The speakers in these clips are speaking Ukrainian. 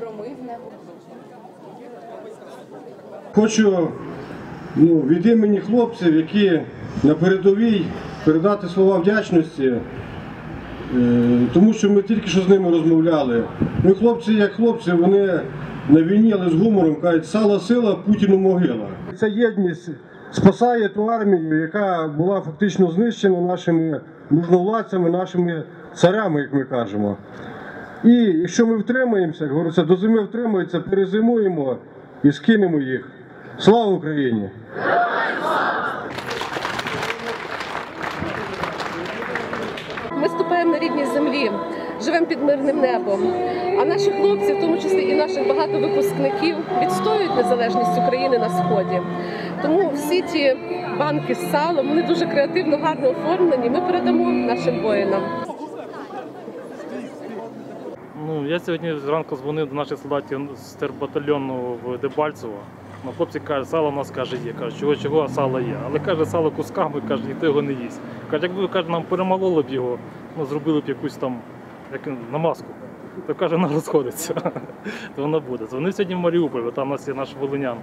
промив небо. Хочу ну, від імені хлопців, які на передовій передати слова вдячності, е, тому що ми тільки що з ними розмовляли. Ну, хлопці, як хлопці, вони на війні, але з гумором кажуть, сала сила, Путіну могила. Ця єдність спасає ту армію, яка була фактично знищена нашими можновладцями, нашими царями, як ми кажемо. І якщо ми втримаємося, як говориться, до зими втримається, перезимуємо і скинемо їх. Слава Україні! Ми ступаємо на рідній землі, живемо під мирним небом. А наші хлопці, в тому числі і наших багато випускників, відстоюють незалежність України на сході. Тому всі ті банки з салом вони дуже креативно, гарно оформлені. Ми передамо нашим воїнам. Ну, я сьогодні зранку дзвонив до наших солдатів з тербатальйону в Дебальцево. Ну, хлопці кажуть, сало в нас каже є. Кажуть, чого, чого, а сало є. Але каже, сало кусками, каже, ніхто його не їсть. Каже, якби каже, нам перемололи б його, ну, зробили б якусь там як, намазку, то каже, вона розходиться. то вона буде. Дзвонив сьогодні в Маріуполь, бо там у нас є наш волинян.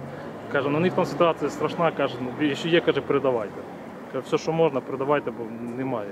Каже, на них там ситуація страшна, каже, ну, якщо є, каже, передавайте. Каже, все, що можна, передавайте, бо немає.